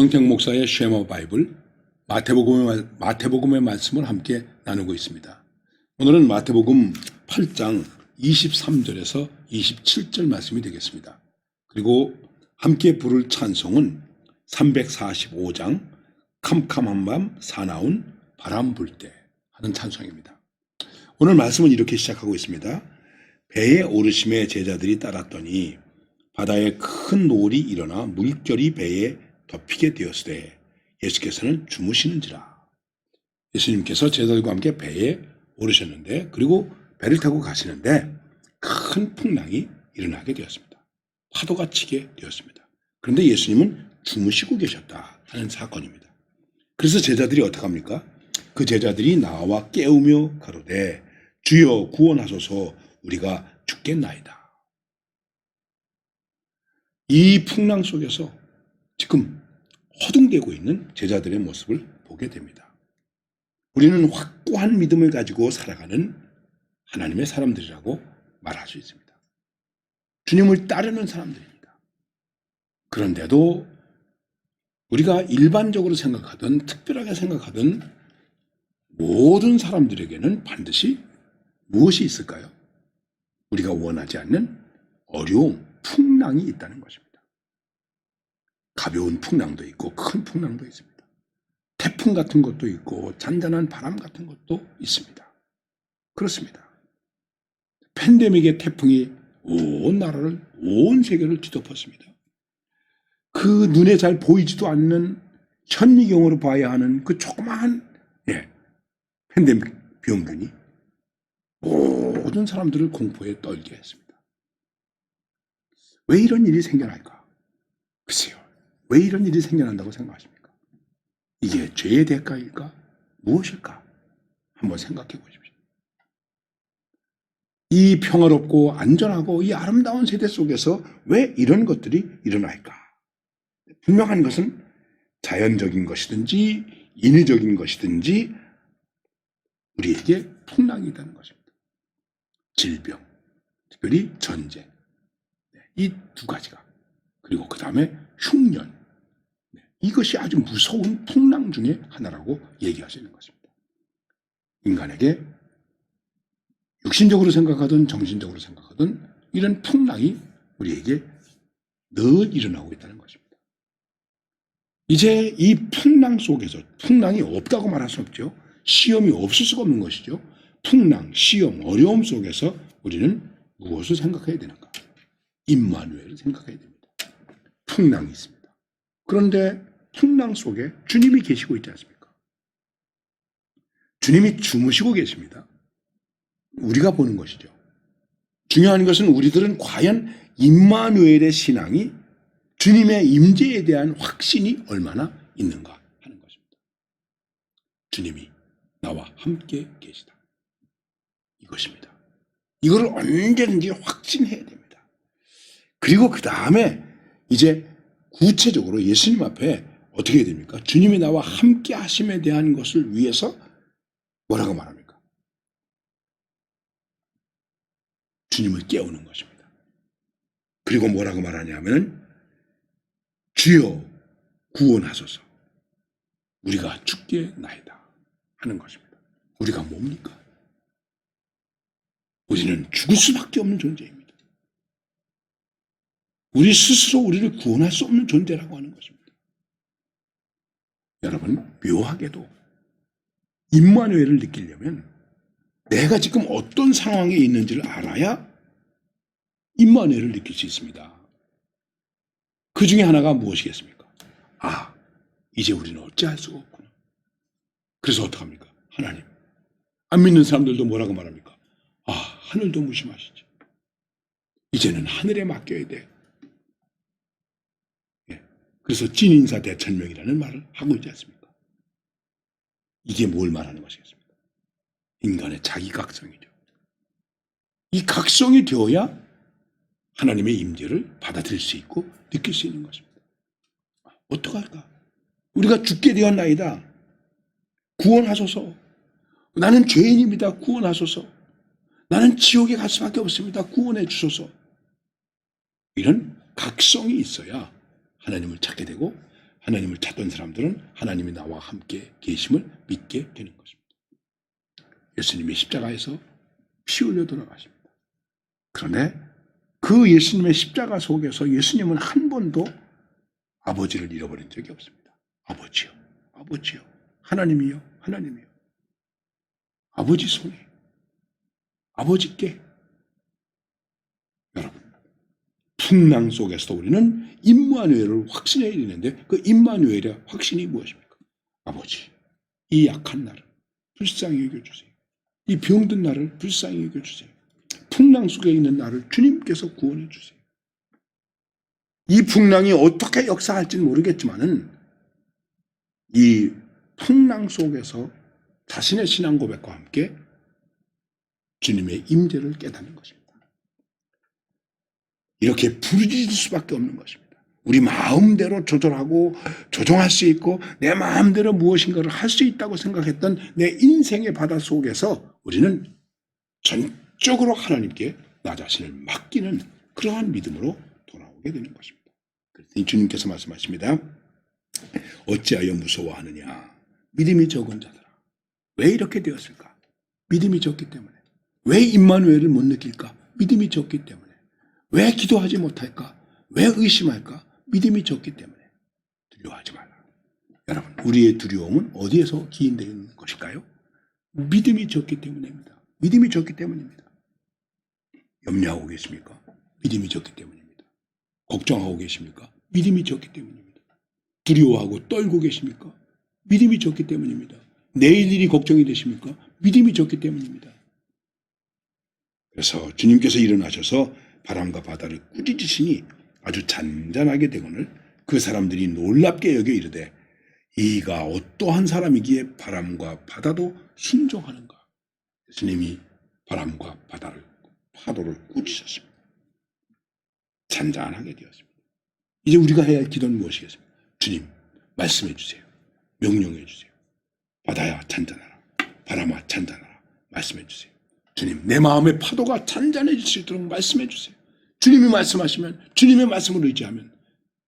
정택 목사의 쉐마 바이블 마태복음의, 마태복음의 말씀을 함께 나누고 있습니다. 오늘은 마태복음 8장 23절에서 27절 말씀이 되겠습니다. 그리고 함께 부를 찬송은 345장 캄캄한 밤 사나운 바람 불 때 하는 찬송입니다. 오늘 말씀은 이렇게 시작하고 있습니다. 배에 오르심에 제자들이 따랐더니 바다에 큰 노을이 일어나 물결이 배에 덮이게 되었으되 예수께서는 주무시는지라. 예수님께서 제자들과 함께 배에 오르셨는데 그리고 배를 타고 가시는데 큰 풍랑이 일어나게 되었습니다. 파도가 치게 되었습니다. 그런데 예수님은 주무시고 계셨다 하는 사건입니다. 그래서 제자들이 어떻게 합니까? 그 제자들이 나와 깨우며 가로되 주여 구원하소서 우리가 죽겠나이다. 이 풍랑 속에서 지금 허둥대고 있는 제자들의 모습을 보게 됩니다. 우리는 확고한 믿음을 가지고 살아가는 하나님의 사람들이라고 말할 수 있습니다. 주님을 따르는 사람들입니다. 그런데도 우리가 일반적으로 생각하든 특별하게 생각하든 모든 사람들에게는 반드시 무엇이 있을까요? 우리가 원하지 않는 어려움, 풍랑이 있다는 것입니다. 가벼운 풍랑도 있고 큰 풍랑도 있습니다. 태풍 같은 것도 있고 잔잔한 바람 같은 것도 있습니다. 그렇습니다. 팬데믹의 태풍이 온 나라를 온 세계를 뒤덮었습니다. 그 눈에 잘 보이지도 않는 현미경으로 봐야 하는 그 조그마한 예, 팬데믹 병균이 모든 사람들을 공포에 떨게 했습니다. 왜 이런 일이 생겨날까? 글쎄요. 왜 이런 일이 생겨난다고 생각하십니까? 이게 죄의 대가일까? 무엇일까? 한번 생각해 보십시오. 이 평화롭고 안전하고 이 아름다운 세대 속에서 왜 이런 것들이 일어날까? 분명한 것은 자연적인 것이든지 인위적인 것이든지 우리에게 풍랑이 있다는 것입니다. 질병, 특별히 전쟁. 이 두 가지가. 그리고 그 다음에 흉년. 네, 이것이 아주 무서운 풍랑 중의 하나라고 얘기하시는 것입니다. 인간에게 육신적으로 생각하든 정신적으로 생각하든 이런 풍랑이 우리에게 늘 일어나고 있다는 것입니다. 이제 이 풍랑 속에서 풍랑이 없다고 말할 수 없죠. 시험이 없을 수가 없는 것이죠. 풍랑, 시험, 어려움 속에서 우리는 무엇을 생각해야 되는가? 임마누엘을 생각해야 됩니다. 풍랑이 있습니다. 그런데 풍랑 속에 주님이 계시고 있지 않습니까? 주님이 주무시고 계십니다. 우리가 보는 것이죠. 중요한 것은 우리들은 과연 임마누엘의 신앙이 주님의 임재에 대한 확신이 얼마나 있는가 하는 것입니다. 주님이 나와 함께 계시다. 이것입니다. 이걸 언제든지 확신해야 됩니다. 그리고 그 다음에 이제 구체적으로 예수님 앞에 어떻게 됩니까? 주님이 나와 함께 하심에 대한 것을 위해서 뭐라고 말합니까? 주님을 깨우는 것입니다. 그리고 뭐라고 말하냐면 주여 구원하소서 우리가 죽게 나이다 하는 것입니다. 우리가 뭡니까? 우리는 죽을 수밖에 없는 존재입니다. 우리 스스로 우리를 구원할 수 없는 존재라고 하는 것입니다. 여러분, 묘하게도 임마누엘을 느끼려면 내가 지금 어떤 상황에 있는지를 알아야 임마누엘을 느낄 수 있습니다. 그 중에 하나가 무엇이겠습니까? 아, 이제 우리는 어찌할 수가 없구나. 그래서 어떡합니까? 하나님. 안 믿는 사람들도 뭐라고 말합니까? 아, 하늘도 무심하시지. 이제는 하늘에 맡겨야 돼. 예. 그래서 진인사 대천명이라는 말을 하고 있지 않습니까? 이게 뭘 말하는 것이겠습니까? 인간의 자기 각성이죠. 이 각성이 되어야 하나님의 임재를 받아들일 수 있고 느낄 수 있는 것입니다. 어떡할까? 우리가 죽게 되었나이다. 구원하소서. 나는 죄인입니다. 구원하소서. 나는 지옥에 갈 수밖에 없습니다. 구원해 주소서. 이런 각성이 있어야 하나님을 찾게 되고 하나님을 찾던 사람들은 하나님이 나와 함께 계심을 믿게 되는 것입니다. 예수님이 십자가에서 피 흘려 돌아가십니다. 그런데 그 예수님의 십자가 속에서 예수님은 한 번도 아버지를 잃어버린 적이 없습니다. 아버지요, 아버지요, 하나님이요, 하나님이요. 아버지 손에, 아버지께. 여러분, 풍랑 속에서 우리는 임마누엘을 확신해야 되는데 그 임마누엘의 확신이 무엇입니까? 아버지, 이 약한 나를 불쌍히 여겨주세요. 이 병든 나를 불쌍히 여겨주세요. 풍랑 속에 있는 나를 주님께서 구원해 주세요. 이 풍랑이 어떻게 역사할지는 모르겠지만은 이 풍랑 속에서 자신의 신앙 고백과 함께 주님의 임재를 깨닫는 것입니다. 이렇게 부르짖을 수밖에 없는 것입니다. 우리 마음대로 조절하고 조정할 수 있고 내 마음대로 무엇인가를 할 수 있다고 생각했던 내 인생의 바다 속에서 우리는 전적으로 하나님께 나 자신을 맡기는 그러한 믿음으로 돌아오게 되는 것입니다. 그랬더니 주님께서 말씀하십니다. 어찌하여 무서워하느냐? 믿음이 적은 자들아. 왜 이렇게 되었을까? 믿음이 적기 때문에. 왜 임마누엘을 못 느낄까? 믿음이 적기 때문에. 왜 기도하지 못할까? 왜 의심할까? 믿음이 적기 때문에. 두려워하지 말라. 여러분, 우리의 두려움은 어디에서 기인되는 것일까요? 믿음이 적기 때문입니다. 믿음이 적기 때문입니다. 염려하고 계십니까? 믿음이 적기 때문입니다. 걱정하고 계십니까? 믿음이 적기 때문입니다. 두려워하고 떨고 계십니까? 믿음이 적기 때문입니다. 내일 일이 걱정이 되십니까? 믿음이 적기 때문입니다. 그래서 주님께서 일어나셔서 바람과 바다를 꾸짖으시니 아주 잔잔하게 되거늘 그 사람들이 놀랍게 여겨 이르되 이가 어떠한 사람이기에 바람과 바다도 순종하는가? 예수님이 바람과 바다를 파도를 꾸짖으셨습니다. 잔잔하게 되었습니다. 이제 우리가 해야 할 기도는 무엇이겠습니까? 주님, 말씀해 주세요. 명령해 주세요. 바다야 잔잔하라. 바람아 잔잔하라. 말씀해 주세요. 주님, 내 마음의 파도가 잔잔해질 수 있도록 말씀해 주세요. 주님이 말씀하시면 주님의 말씀을 의지하면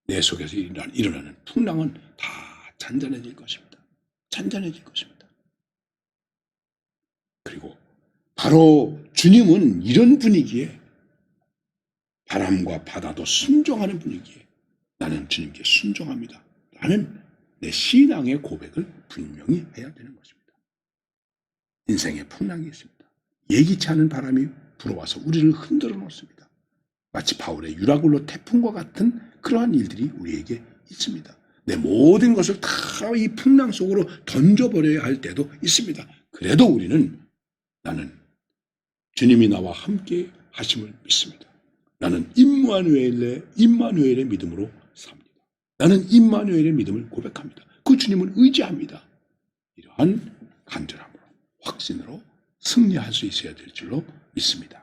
내 속에서 일어나는, 풍랑은 다 잔잔해질 것입니다. 잔잔해질 것입니다. 그리고 바로 주님은 이런 분위기에 바람과 바다도 순종하는 분위기에 나는 주님께 순종합니다. 라는 내 신앙의 고백을 분명히 해야 되는 것입니다. 인생에 풍랑이 있습니다. 예기치 않은 바람이 불어와서 우리를 흔들어 놓습니다. 마치 바울의 유라굴로 태풍과 같은 그러한 일들이 우리에게 있습니다. 내 모든 것을 다 이 풍랑 속으로 던져버려야 할 때도 있습니다. 그래도 우리는 나는 주님이 나와 함께 하심을 믿습니다. 나는 임마누엘의 임마누엘의 믿음으로 삽니다. 나는 임마누엘의 믿음을 고백합니다. 그 주님을 의지합니다. 이러한 간절함으로 확신으로 승리할 수 있어야 될 줄로 믿습니다.